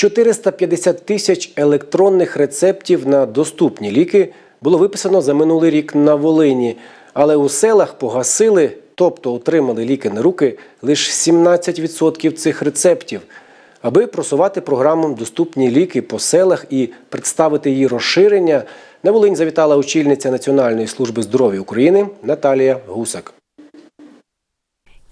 450 тисяч електронних рецептів на доступні ліки було виписано за минулий рік на Волині, але у селах погасили, тобто отримали ліки на руки лише 17% цих рецептів. Аби просувати програму Доступні ліки по селах і представити її розширення, на Волинь завітала очільниця Національної служби здоров'я України Наталія Гусак.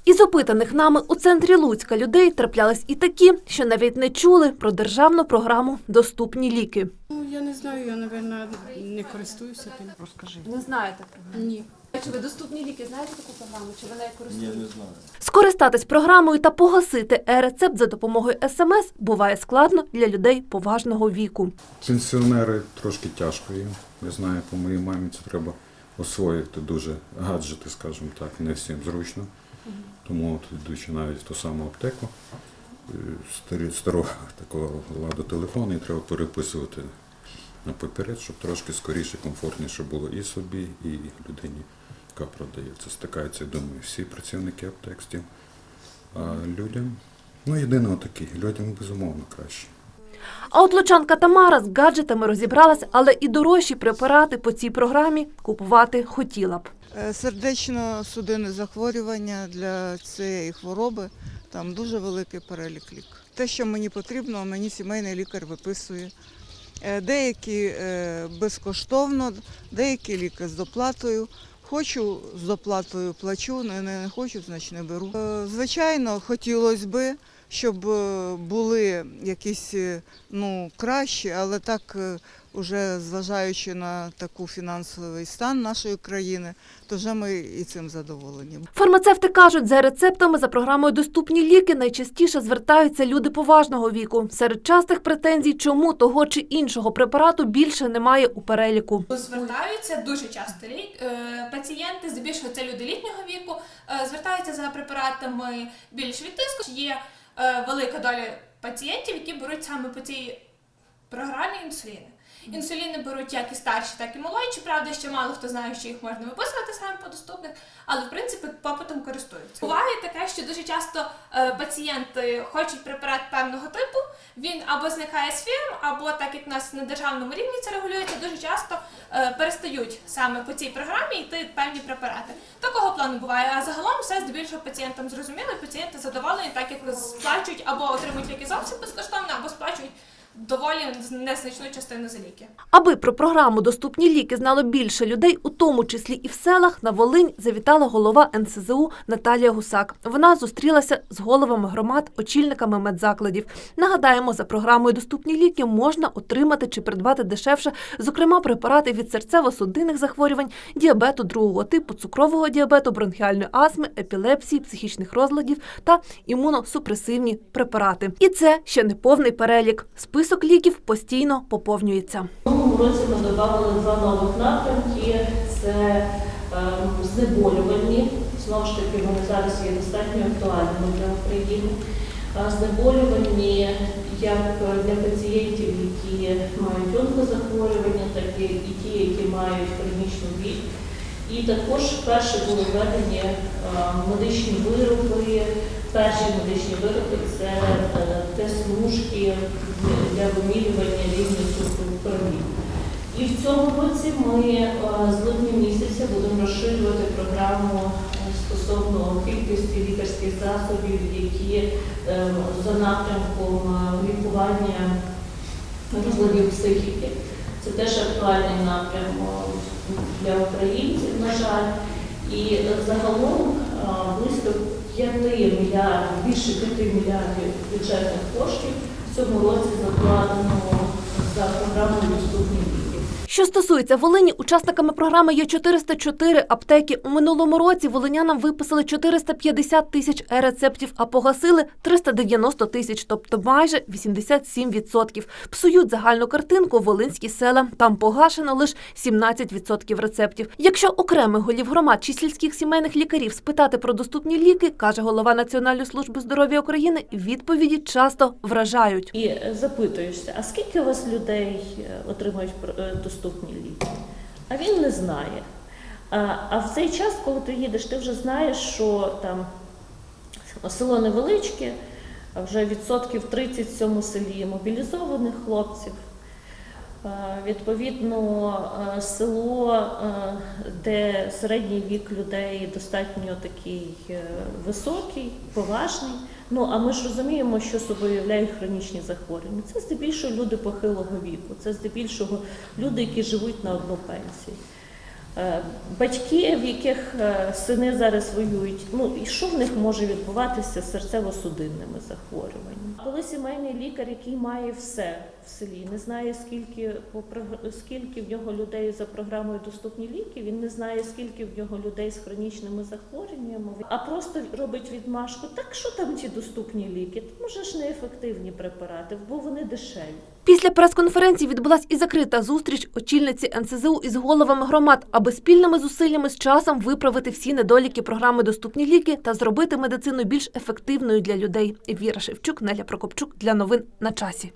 Із опитаних нами у центрі Луцька людей траплялись і такі, що навіть не чули про державну програму Доступні ліки. Ну, я не знаю, я, напевно, не користуюся тим. Розкажи. Не знаєте програму? Ні. Чи ви доступні ліки знаєте таку програму? Чи ви нею користуєтесь? знаю. Скористатись програмою та погасити е-рецепт за допомогою смс буває складно для людей поважного віку. Пенсіонери трошки тяжко їм. Я знаю, по моїй мамі це треба освоїти дуже гаджети, скажімо так, не всім зручно. Тому от йдучи навіть в ту саму аптеку, е, старого такого ладу телефону, і треба переписувати на папірець, щоб трошки скоріше, комфортніше було і собі, і людині, яка продає. Це стикаються, я думаю, всі працівники аптек з тим. А людям, ну єдине отакі, людям безумовно краще. А от лучанка Тамара з гаджетами розібралась, але і дорожчі препарати по цій програмі купувати хотіла б. Е, Сердечно-судинне захворювання для цієї хвороби там дуже великий перелік лік. Те, що мені потрібно, мені сімейний лікар виписує. Е, Деякі е, безкоштовно, деякі ліки з доплатою. Хочу з доплатою плачу, не, хочу, значить не беру. Звичайно, хотілося би, щоб е, були якісь е, ну, кращі, але так, е, уже зважаючи на таку фінансовий стан нашої країни, то вже ми і цим задоволені. Фармацевти кажуть, за рецептами за програмою Доступні ліки найчастіше звертаються люди поважного віку. Серед частих претензій, чому того чи іншого препарату більше немає у переліку. Звертаються дуже часто лі- пацієнти, здебільшого це люди літнього віку, звертаються за препаратами більш від тиску. Є велика доля пацієнтів, які беруть саме по цій програмі інсуліни. Інсуліни беруть як і старші, так і молодші. Правда, ще мало хто знає, що їх можна виписувати саме по доступних, але в принципі попитом користуються. Буває таке, що дуже часто е, пацієнти хочуть препарат певного типу. Він або зникає з фірм, або так як у нас на державному рівні це регулюється, дуже часто е, перестають саме по цій програмі йти певні препарати. Плану буває. А загалом все здебільшого пацієнтам зрозуміло, і пацієнти задоволені, так як сплачують або отримують ліки зовсім безкоштовно, або сплачують доволі незначну частину за ліки. Аби про програму Доступні ліки знало більше людей, у тому числі і в селах, на Волинь завітала голова НСЗУ Наталія Гусак. Вона зустрілася з головами громад, очільниками медзакладів. Нагадаємо, за програмою Доступні ліки можна отримати чи придбати дешевше, зокрема, препарати від серцево-судинних захворювань, діабету другого типу, цукрового діабету, бронхіальної астми, епілепсії, психічних розладів та імуносупресивні препарати. І це ще не повний перелік. Список ліків постійно поповнюється. Минулому році ми додали два нових напрямки. Це ем, знеболювальні. Знову ж таки, вони зараз є достатньо актуальними для України. А Знеболювальні як для пацієнтів, які мають онкозахворювання, так і ті, які мають хронічну біль. І також вперше були введені е, медичні вироби. Перші медичні вироби це е, тест-мушки для вимірювання в крові. І в цьому році ми е, з липня місяця будемо розширювати програму е, стосовно кількості лікарських засобів, які е, за напрямком лікування розладів психіки. Це теж актуальний напрям е, для українців, на жаль. І загалом близько 5 мільярдів, більше 5 мільярдів бюджетних коштів в цьому році закладено за програмою «Доступні ліки». Що стосується Волині, учасниками програми є 404 аптеки. У минулому році волинянам виписали 450 тисяч е-рецептів, а погасили 390 тисяч, тобто майже 87%. Псують загальну картинку волинські села. Там погашено лише 17% рецептів. Якщо окремих голів громад чи сільських сімейних лікарів спитати про доступні ліки, каже голова Національної служби здоров'я України, відповіді часто вражають. І запитуєшся, а скільки у вас людей е, отримують е, доступні? А він не знає. А, в цей час, коли ти їдеш, ти вже знаєш, що там село невеличке, вже відсотків 30 в цьому селі мобілізованих хлопців. Е, Відповідно, е, село, е, де середній вік людей достатньо такий високий, поважний. Ну а ми ж розуміємо, що собою являють хронічні захворювання. Це здебільшого люди похилого віку, це здебільшого люди, які живуть на одну пенсію. Е, Батьки, в яких е, сини зараз воюють, ну і що в них може відбуватися з серцево-судинними захворюваннями? Коли сімейний лікар, який має все в селі, не знає скільки по скільки в нього людей за програмою доступні ліки, він не знає скільки в нього людей з хронічними захворюваннями, а просто робить відмашку. Так що там ті доступні ліки? Може ж неефективні препарати, бо вони дешеві. Після прес-конференції відбулась і закрита зустріч очільниці НСЗУ із головами громад, аби спільними зусиллями з часом виправити всі недоліки програми Доступні ліки та зробити медицину більш ефективною для людей. Віра Шевчук, Неля Прокопчук для новин на часі.